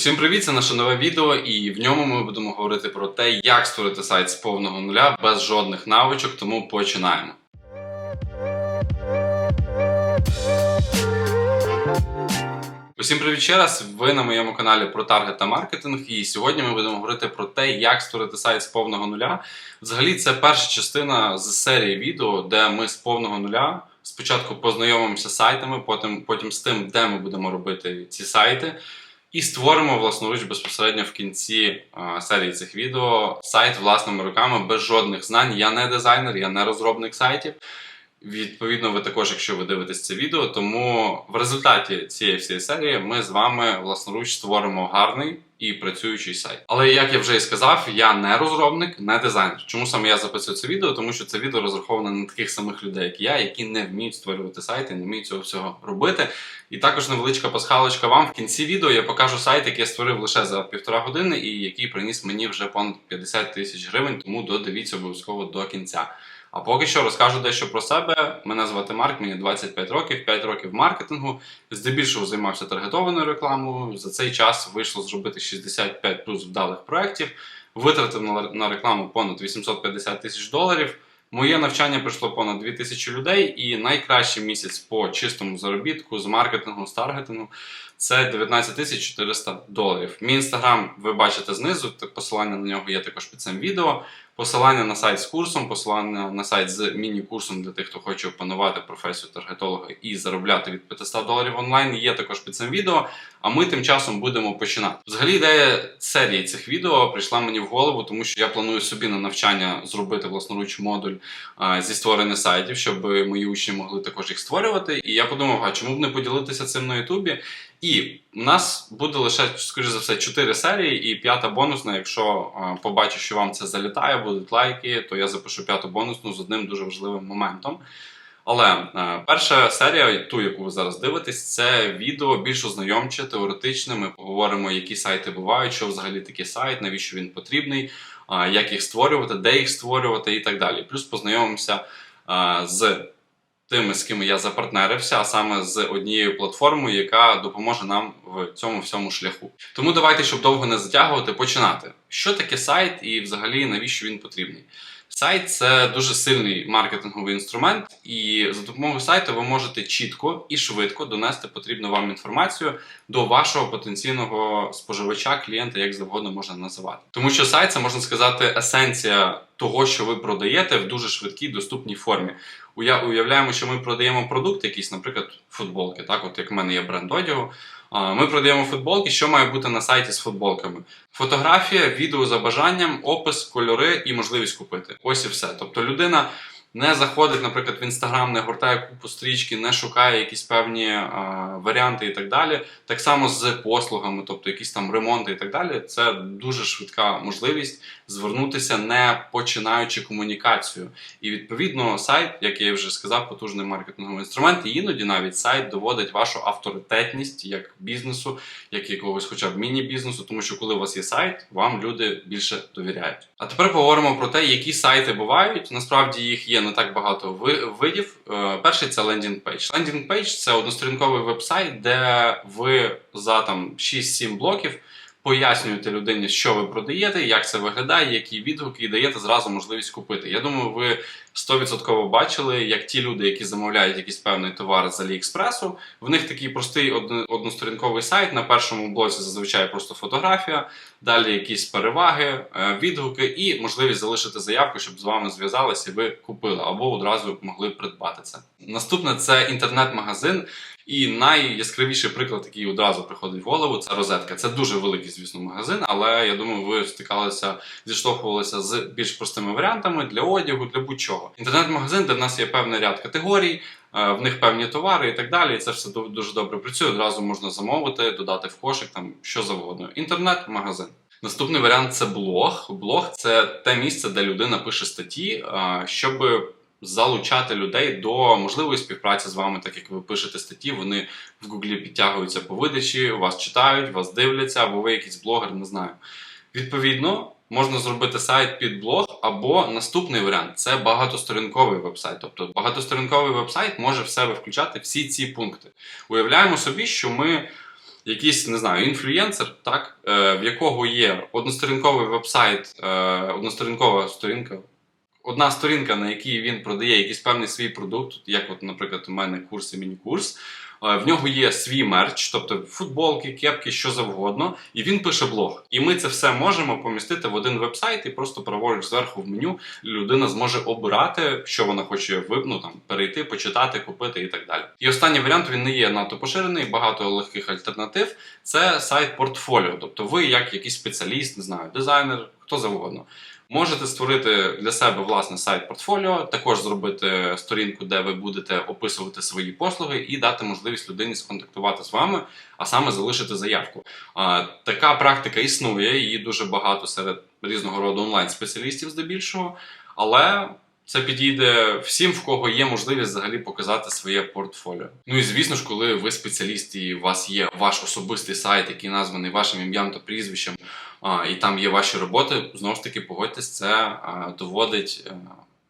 Усім привіт! Це наше нове відео, і в ньому ми будемо говорити про те, як створити сайт з повного нуля без жодних навичок, тому починаємо. Усім привіт ще раз. Ви на моєму каналі про таргет та маркетинг. І сьогодні ми будемо говорити про те, як створити сайт з повного нуля. Взагалі, це перша частина з серії відео, де ми з повного нуля спочатку познайомимося з сайтами, потім, потім з тим, де ми будемо робити ці сайти. І створимо власноруч безпосередньо в кінці серії цих відео сайт власними руками без жодних знань. Я не дизайнер, я не розробник сайтів. Відповідно, ви також, якщо ви дивитесь це відео, тому в результаті цієї всієї серії ми з вами власноруч створимо гарний і працюючий сайт. Але як я вже і сказав, я не розробник, не дизайнер. Чому саме я записую це відео? Тому що це відео розраховане на таких самих людей, як я, які не вміють створювати сайти, не вміють цього всього робити. І також невеличка пасхалочка вам в кінці відео я покажу сайт, який я створив лише за півтора години, і який приніс мені вже понад 50 тисяч гривень. Тому додивіться обов'язково до кінця. А поки що розкажу дещо про себе. Мене звати Марк, мені 25 років, 5 років маркетингу. Здебільшого займався таргетованою рекламою. За цей час вийшло зробити 65 плюс вдалих проєктів, витратив на- рекламу понад 850 тисяч доларів. Моє навчання пройшло понад 2000 людей, і найкращий місяць по чистому заробітку з маркетингу, з таргетингу це 19 тисяч 400 доларів. Мій інстаграм ви бачите знизу. Посилання на нього є також під цим відео. Посилання на сайт з курсом, посилання на сайт з міні-курсом для тих, хто хоче опанувати професію таргетолога і заробляти від 500 доларів онлайн, є також під цим відео. А ми тим часом будемо починати. Взагалі, ідея серії цих відео прийшла мені в голову, тому що я планую собі на навчання зробити власноруч модуль а, зі створення сайтів, щоб мої учні могли також їх створювати. І я подумав, а чому б не поділитися цим на Ютубі? І у нас буде лише, скоріш за все, 4 серії і п'ята бонусна. Якщо а, побачу, що вам це залітає, будуть лайки, то я запишу п'яту бонусну з одним дуже важливим моментом. Але е, перша серія, ту, яку ви зараз дивитесь, це відео більш ознайомче, теоретичне. Ми поговоримо, які сайти бувають, що взагалі таке сайт, навіщо він потрібний, а, як їх створювати, де їх створювати і так далі. Плюс познайомимося з тими, з ким я запартнерився, а саме з однією платформою, яка допоможе нам в цьому всьому шляху. Тому давайте, щоб довго не затягувати, починати. Що таке сайт і взагалі навіщо він потрібний? Сайт це дуже сильний маркетинговий інструмент, і за допомогою сайту ви можете чітко і швидко донести потрібну вам інформацію до вашого потенційного споживача, клієнта, як завгодно можна називати. Тому що сайт це можна сказати есенція того, що ви продаєте в дуже швидкій доступній формі. Уя- Уявляємо, що ми продаємо продукт, якийсь, наприклад, футболки. Так, от як в мене є бренд одягу. Ми продаємо футболки. Що має бути на сайті з футболками? Фотографія, відео за бажанням, опис, кольори і можливість купити. Ось і все. Тобто людина не заходить, наприклад, в інстаграм, не гортає купу стрічки, не шукає якісь певні а, варіанти і так далі. Так само з послугами, тобто якісь там ремонти і так далі. Це дуже швидка можливість звернутися, не починаючи комунікацію. І відповідно сайт, як я вже сказав, потужний маркетинговий інструмент. І іноді навіть сайт доводить вашу авторитетність як бізнесу, як якогось, хоча б міні-бізнесу, тому що коли у вас є сайт, вам люди більше довіряють. А тепер поговоримо про те, які сайти бувають. Насправді їх є не так багато видів. Е, Перший це лендінг пейдж. Лендінг пейдж це односторінковий веб-сайт, де ви за там 6-7 блоків пояснюєте людині, що ви продаєте, як це виглядає, які відгуки, і даєте зразу можливість купити. Я думаю, ви 100% бачили, як ті люди, які замовляють якийсь певний товар з Аліекспресу, в них такий простий односторінковий сайт. На першому блоці зазвичай просто фотографія, далі якісь переваги, е, відгуки і можливість залишити заявку, щоб з вами зв'язалися і ви купили або одразу могли придбати це. Наступне це інтернет-магазин. І найяскравіший приклад, який одразу приходить в голову, це розетка. Це дуже великий, звісно, магазин, але я думаю, ви стикалися, зіштовхувалися з більш простими варіантами для одягу, для будь-чого. Інтернет-магазин, де в нас є певний ряд категорій, е, в них певні товари і так далі. І це все ду- дуже добре працює. Одразу можна замовити, додати в кошик, там що завгодно. Інтернет-магазин. Наступний варіант це блог. Блог це те місце, де людина пише статті, е, щоб залучати людей до можливої співпраці з вами, так як ви пишете статті, вони в Гуглі підтягуються по видачі, вас читають, вас дивляться, або ви якийсь блогер, не знаю. Відповідно, можна зробити сайт під блог, або наступний варіант це багатосторінковий вебсайт. Тобто багатосторінковий вебсайт може в себе включати всі ці пункти. Уявляємо собі, що ми якийсь, не знаю, інфлюєнсер, так, е, в якого є односторінковий веб-сайт, е, односторінкова сторінка. Одна сторінка, на якій він продає якийсь певний свій продукт, як, от, наприклад, у мене курс і міні-курс. Е, В нього є свій мерч, тобто футболки, кепки, що завгодно, і він пише блог. І ми це все можемо помістити в один веб-сайт, і просто праворуч зверху в меню людина зможе обирати, що вона хоче ну, там, перейти, почитати, купити і так далі. І останній варіант він не є надто поширений, багато легких альтернатив. Це сайт портфоліо. Тобто, ви, як якийсь спеціаліст, не знаю, дизайнер, хто завгодно. Можете створити для себе власне сайт портфоліо, також зробити сторінку, де ви будете описувати свої послуги, і дати можливість людині сконтактувати з вами, а саме залишити заявку. Така практика існує, її дуже багато серед різного роду онлайн-спеціалістів, здебільшого, але це підійде всім, в кого є можливість взагалі показати своє портфоліо. Ну і звісно ж, коли ви спеціаліст і у вас є ваш особистий сайт, який названий вашим ім'ям та прізвищем, і там є ваші роботи, знову ж таки, погодьтесь, це доводить. е,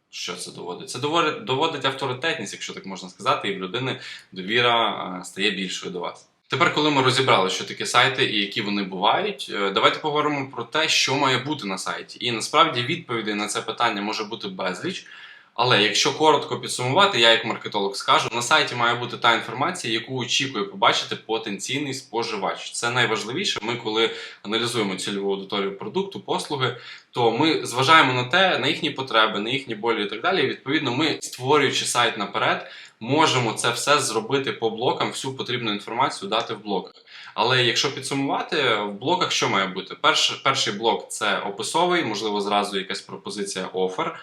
Що це доводить? Це доводить, доводить авторитетність, якщо так можна сказати, і в людини довіра стає більшою до вас. Тепер, коли ми розібрали, що таке сайти і які вони бувають, е, давайте поговоримо про те, що має бути на сайті. І насправді відповідей на це питання може бути безліч. Але якщо коротко підсумувати, я як маркетолог скажу, на сайті має бути та інформація, яку очікує побачити потенційний споживач. Це найважливіше. Ми, коли аналізуємо цільову аудиторію продукту, послуги, то ми зважаємо на те, на їхні потреби, на їхні болі і так далі. І, відповідно, ми, створюючи сайт наперед, можемо це все зробити по блокам, всю потрібну інформацію дати в блоках. Але якщо підсумувати, в блоках що має бути? Перший, перший блок це описовий, можливо, зразу якась пропозиція офер.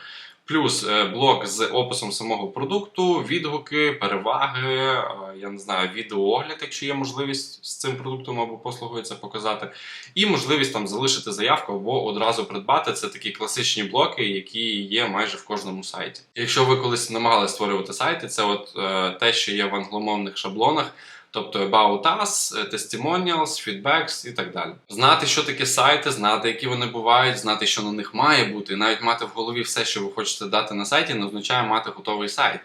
Плюс е, блок з описом самого продукту, відгуки, переваги, е, я не знаю, відеоогляд, якщо є можливість з цим продуктом або послугою це показати, і можливість там залишити заявку або одразу придбати. Це такі класичні блоки, які є майже в кожному сайті. Якщо ви колись намагалися створювати сайти, це от е, те, що є в англомовних шаблонах. Тобто About Us, е, Testimonials, Feedbacks і так далі. Знати, що таке сайти, знати, які вони бувають, знати, що на них має бути, і навіть мати в голові все, що ви хочете дати на сайті, не означає мати готовий сайт.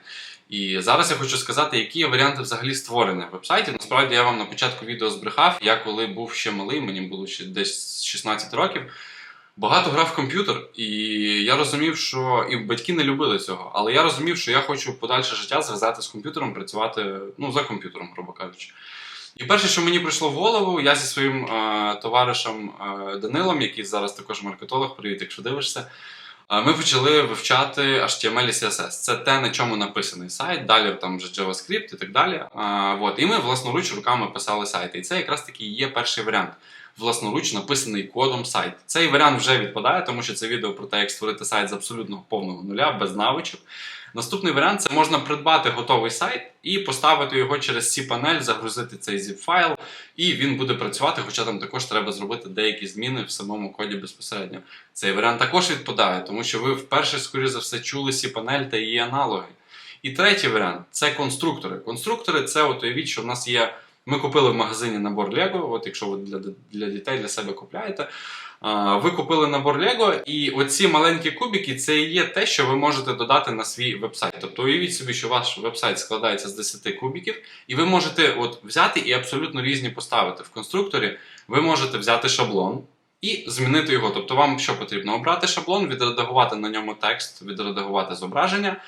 І зараз я хочу сказати, які є варіанти взагалі створення веб-сайтів. Насправді я вам на початку відео збрехав. Я коли був ще малий, мені було ще десь 16 років. Багато грав в комп'ютер, і я розумів, що і батьки не любили цього. Але я розумів, що я хочу подальше життя зв'язати з комп'ютером, працювати ну, за комп'ютером, грубо кажучи. І перше, що мені прийшло в голову, я зі своїм е, товаришем е, Данилом, який зараз також маркетолог, привіт, якщо дивишся. е, Ми почали вивчати HTML і CSS. Це те, на чому написаний сайт, далі там вже JavaScript і так далі. А, от. І ми власноруч руками писали сайти. І це якраз таки є перший варіант. Власноруч написаний кодом сайт. Цей варіант вже відпадає, тому що це відео про те, як створити сайт з абсолютно повного нуля, без навичок. Наступний варіант це можна придбати готовий сайт і поставити його через C-панель, загрузити цей zip-файл, і він буде працювати, хоча там також треба зробити деякі зміни в самому коді безпосередньо. Цей варіант також відпадає, тому що ви вперше, скоріше за все, чули C-панель та її аналоги. І третій варіант це конструктори. Конструктори це от уявіть, що в нас є. Ми купили в магазині набор Lego, от якщо ви для, для дітей для себе купляєте. Ви купили набор Lego, і оці маленькі кубики це і є те, що ви можете додати на свій вебсайт. Тобто уявіть собі, що ваш вебсайт складається з 10 кубиків, і ви можете от взяти і абсолютно різні поставити. В конструкторі ви можете взяти шаблон. І змінити його. Тобто вам що потрібно? Обрати шаблон, відредагувати на ньому текст, відредагувати зображення,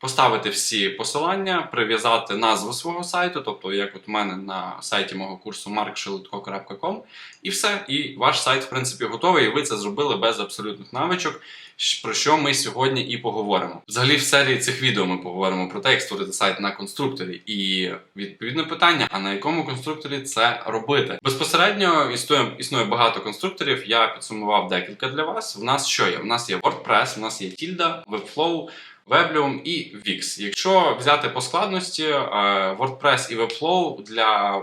поставити всі посилання, прив'язати назву свого сайту, тобто, як от у мене на сайті мого курсу markshilutko.com, і все. І ваш сайт, в принципі, готовий, і ви це зробили без абсолютних навичок, про що ми сьогодні і поговоримо. Взагалі, в серії цих відео ми поговоримо про те, як створити сайт на конструкторі. І відповідне питання: а на якому конструкторі це робити? Безпосередньо існує, існує багато конструкторів. Я підсумував декілька для вас. В нас що є? У нас є WordPress, у нас є Tilda, Webflow. Weblium і Wix. Якщо взяти по складності, е, WordPress і Webflow для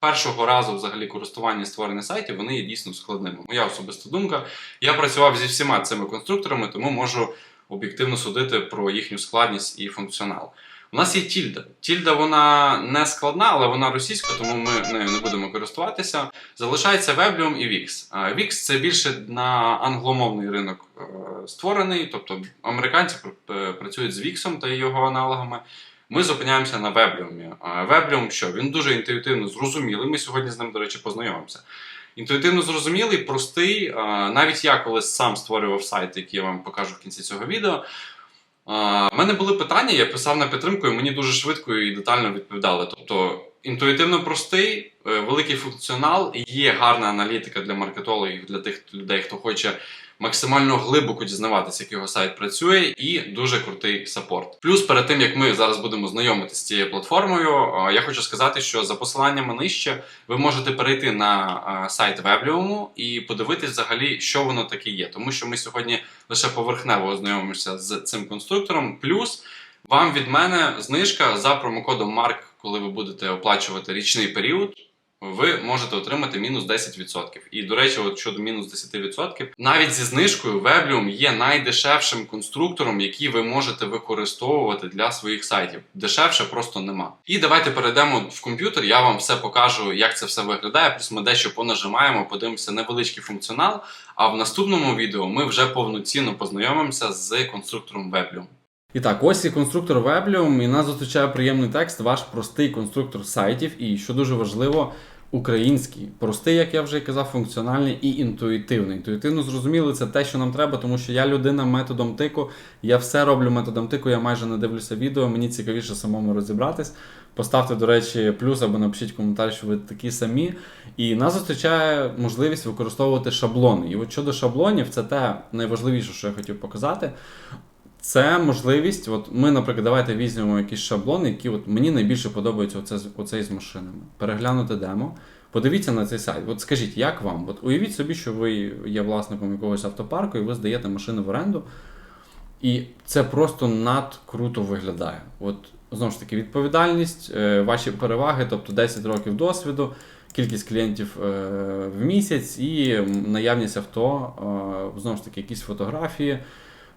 першого разу взагалі користування створення сайтів, вони є дійсно складними. Моя особиста думка. Я працював зі всіма цими конструкторами, тому можу об'єктивно судити про їхню складність і функціонал. У нас є Тільда. Тільда вона не складна, але вона російська, тому ми нею не будемо користуватися. Залишається Weblium і Wix. Wix це більше на англомовний ринок е, створений, тобто американці е, працюють з Wix та його аналогами. Ми зупиняємося на Вебліумі. Вебліум що? Він дуже інтуїтивно зрозумілий. Ми сьогодні з ним, до речі, познайомимося. Інтуїтивно зрозумілий, простий. Навіть я колись сам створював сайт, який я вам покажу в кінці цього відео. У мене були питання, я писав на підтримку, і мені дуже швидко і детально відповідали. Тобто інтуїтивно простий, е, великий функціонал, є гарна аналітика для маркетологів, для тих людей, хто хоче максимально глибоко дізнаватися, як його сайт працює, і дуже крутий саппорт. Плюс перед тим як ми зараз будемо знайомитися з цією платформою, е, я хочу сказати, що за посиланнями нижче ви можете перейти на е, сайт Вебліуму і подивитись взагалі, що воно таке є. Тому що ми сьогодні лише поверхнево ознайомимося з цим конструктором. Плюс вам від мене знижка за промокодом MARK, коли ви будете оплачувати річний період. Ви можете отримати мінус 10%. І, до речі, от щодо мінус 10%, навіть зі знижкою Weblium є найдешевшим конструктором, який ви можете використовувати для своїх сайтів. Дешевше просто нема. І давайте перейдемо в комп'ютер. Я вам все покажу, як це все виглядає. Плюс ми дещо понажимаємо, подивимося невеличкий функціонал. А в наступному відео ми вже повноцінно познайомимося з конструктором Weblium. І так, ось і конструктор Weblium, і нас зустрічає приємний текст, ваш простий конструктор сайтів, і що дуже важливо, український. Простий, як я вже казав, функціональний і інтуїтивний. Інтуїтивно зрозуміло, це те, що нам треба, тому що я людина методом тику, я все роблю методом тику, я майже не дивлюся відео, мені цікавіше самому розібратись. Поставте, до речі, плюс або напишіть коментар, що ви такі самі. І нас зустрічає можливість використовувати шаблони. І от щодо шаблонів, це те найважливіше, що я хотів показати. Це можливість, от ми, наприклад, давайте візьмемо якийсь шаблон, які от мені найбільше подобається оце, оцей з машинами. Переглянути демо. Подивіться на цей сайт. От скажіть, як вам? От уявіть собі, що ви є власником якогось автопарку і ви здаєте машину в оренду. І це просто надкруто виглядає. От знову ж таки, відповідальність, е, ваші переваги, тобто 10 років досвіду, кількість клієнтів е, в місяць і наявність авто, е, знову ж таки, якісь фотографії.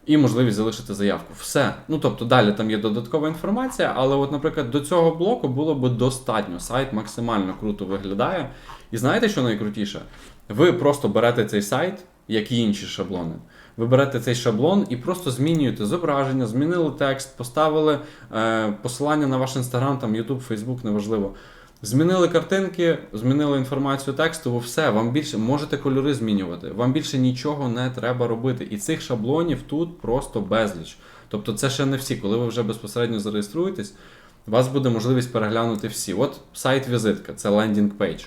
І можливість залишити заявку. Все. Ну тобто далі там є додаткова інформація, але, от, наприклад, до цього блоку було б достатньо. Сайт максимально круто виглядає. І знаєте, що найкрутіше? Ви просто берете цей сайт, як і інші шаблони. Ви берете цей шаблон і просто змінюєте зображення, змінили текст, поставили е, посилання на ваш інстаграм, там YouTube, Facebook, неважливо. Змінили картинки, змінили інформацію текстову, все, вам більше можете кольори змінювати. Вам більше нічого не треба робити. І цих шаблонів тут просто безліч. Тобто це ще не всі. Коли ви вже безпосередньо зареєструєтесь, у вас буде можливість переглянути всі. От сайт-візитка, це лендінг пейдж.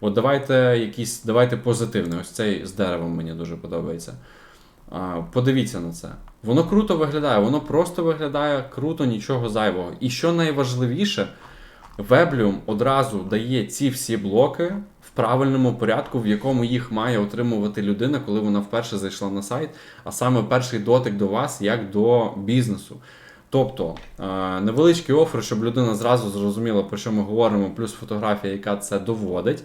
От давайте якісь, давайте позитивний. Ось цей з деревом мені дуже подобається. Подивіться на це. Воно круто виглядає, воно просто виглядає круто, нічого зайвого. І що найважливіше, Weblium одразу дає ці всі блоки в правильному порядку, в якому їх має отримувати людина, коли вона вперше зайшла на сайт, а саме перший дотик до вас як до бізнесу. Тобто е, невеличкий офер, щоб людина зразу зрозуміла, про що ми говоримо, плюс фотографія, яка це доводить.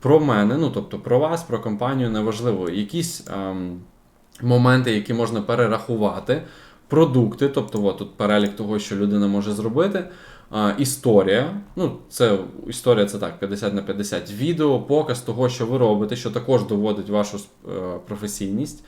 Про мене, ну тобто про вас, про компанію неважливо. Якісь ем, моменти, які можна перерахувати, продукти, тобто от тут перелік того, що людина може зробити. А, історія, ну це історія це так, 50 на 50. Відео, показ того, що ви робите, що також доводить вашу е, професійність.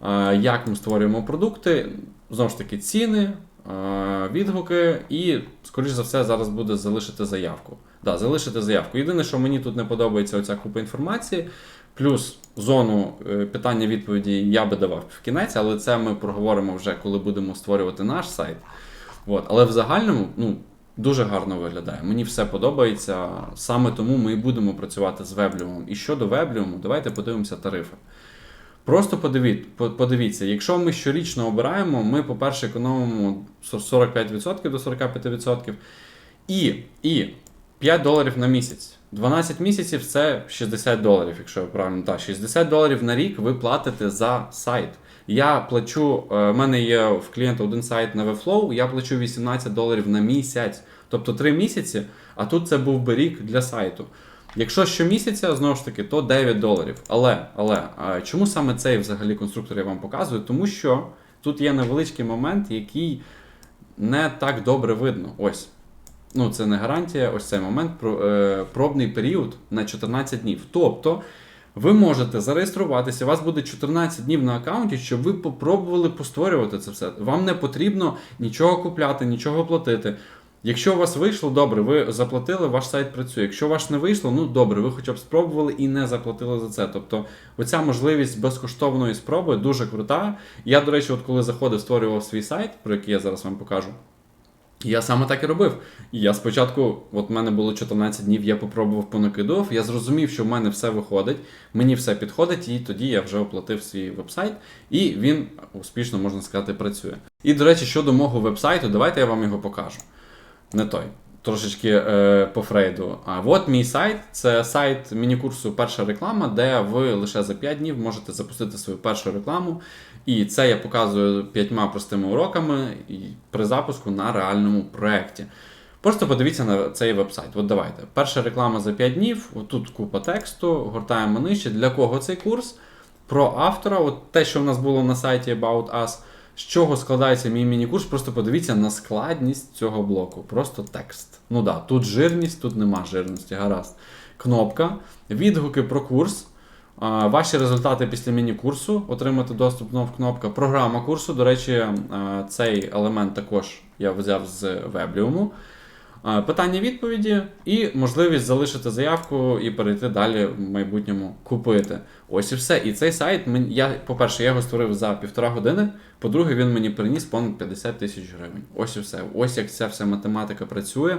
А, як ми створюємо продукти, знову ж таки, ціни, а, відгуки, і, скоріш за все, зараз буде залишити заявку. Да, залишити заявку. Єдине, що мені тут не подобається оця купа інформації, плюс зону е, питання-відповіді я би давав в кінець, але це ми проговоримо вже, коли будемо створювати наш сайт. От. Але в загальному, ну. Дуже гарно виглядає. Мені все подобається. Саме тому ми і будемо працювати з вебліумом. І щодо вебліуму, давайте подивимося тарифи. Просто подивіть, подивіться, якщо ми щорічно обираємо, ми, по-перше, економимо 45% до 45%. І, і 5 доларів на місяць. 12 місяців це 60 доларів, якщо я правильно так. 60 доларів на рік ви платите за сайт. Я плачу, е, в мене є в клієнта один сайт на Webflow, я плачу 18 доларів на місяць, тобто 3 місяці, а тут це був би рік для сайту. Якщо щомісяця, знову ж таки, то 9 доларів. Але, але чому саме цей взагалі конструктор я вам показую? Тому що тут є невеличкий момент, який не так добре видно. Ось. Ну, це не гарантія, ось цей момент е, пробний період на 14 днів. Тобто ви можете зареєструватися, у вас буде 14 днів на аккаунті, щоб ви попробували постворювати це все. Вам не потрібно нічого купляти, нічого платити. Якщо у вас вийшло, добре, ви заплатили, ваш сайт працює. Якщо у вас не вийшло, ну добре, ви хоча б спробували і не заплатили за це. Тобто, оця можливість безкоштовної спроби дуже крута. Я, до речі, от коли заходив, створював свій сайт, про який я зараз вам покажу. Я саме так і робив. Я спочатку, от в мене було 14 днів, я попробував понакидував, я зрозумів, що в мене все виходить, мені все підходить, і тоді я вже оплатив свій вебсайт, і він успішно, можна сказати, працює. І, до речі, щодо мого вебсайту, давайте я вам його покажу. Не той. Трошечки е, по Фрейду. А от мій сайт це сайт міні-курсу Перша реклама, де ви лише за 5 днів можете запустити свою першу рекламу. І це я показую п'ятьма простими уроками при запуску на реальному проєкті. Просто подивіться на цей вебсайт. От давайте. Перша реклама за 5 днів. Отут купа тексту, гортаємо нижче. Для кого цей курс? Про автора, от те, що в нас було на сайті About Us. З чого складається мій міні-курс? Просто подивіться на складність цього блоку. Просто текст. Ну да, тут жирність, тут нема жирності, гаразд. Кнопка, відгуки про курс. Ваші результати після міні-курсу, отримати доступ знов кнопка. Програма курсу. До речі, цей елемент також я взяв з Вебліуму. Питання-відповіді і можливість залишити заявку і перейти далі в майбутньому купити. Ось і все. І цей сайт я, по-перше, я його створив за півтора години. По-друге, він мені приніс понад 50 тисяч гривень. Ось і все. Ось як ця вся математика працює.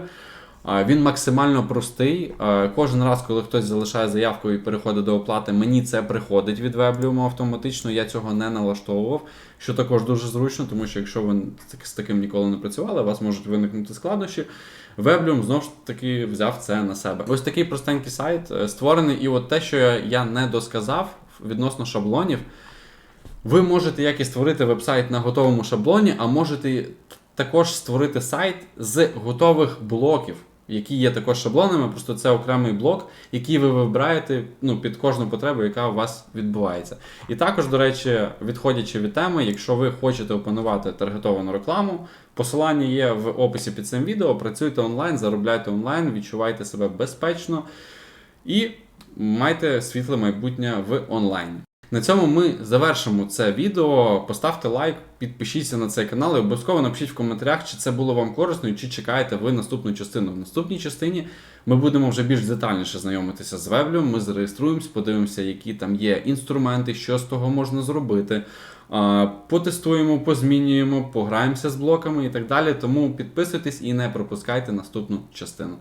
Він максимально простий. Кожен раз, коли хтось залишає заявку і переходить до оплати, мені це приходить від Вебліуму автоматично. Я цього не налаштовував, що також дуже зручно, тому що якщо ви з таким ніколи не працювали, у вас можуть виникнути складнощі. Вебліум знову ж таки взяв це на себе. Ось такий простенький сайт е, створений, і от те, що я не досказав відносно шаблонів. Ви можете як і створити вебсайт на готовому шаблоні, а можете також створити сайт з готових блоків, які є також шаблонами, просто це окремий блок, який ви вибираєте ну, під кожну потребу, яка у вас відбувається. І також, до речі, відходячи від теми, якщо ви хочете опанувати таргетовану рекламу, посилання є в описі під цим відео. Працюйте онлайн, заробляйте онлайн, відчувайте себе безпечно і майте світле майбутнє в онлайні. На цьому ми завершимо це відео. Поставте лайк, підпишіться на цей канал і обов'язково напишіть в коментарях, чи це було вам корисно і чи чекаєте ви наступну частину. В наступній частині ми будемо вже більш детальніше знайомитися з веблем. Ми зареєструємось, подивимося, які там є інструменти, що з того можна зробити. Потестуємо, позмінюємо, пограємося з блоками і так далі. Тому підписуйтесь і не пропускайте наступну частину.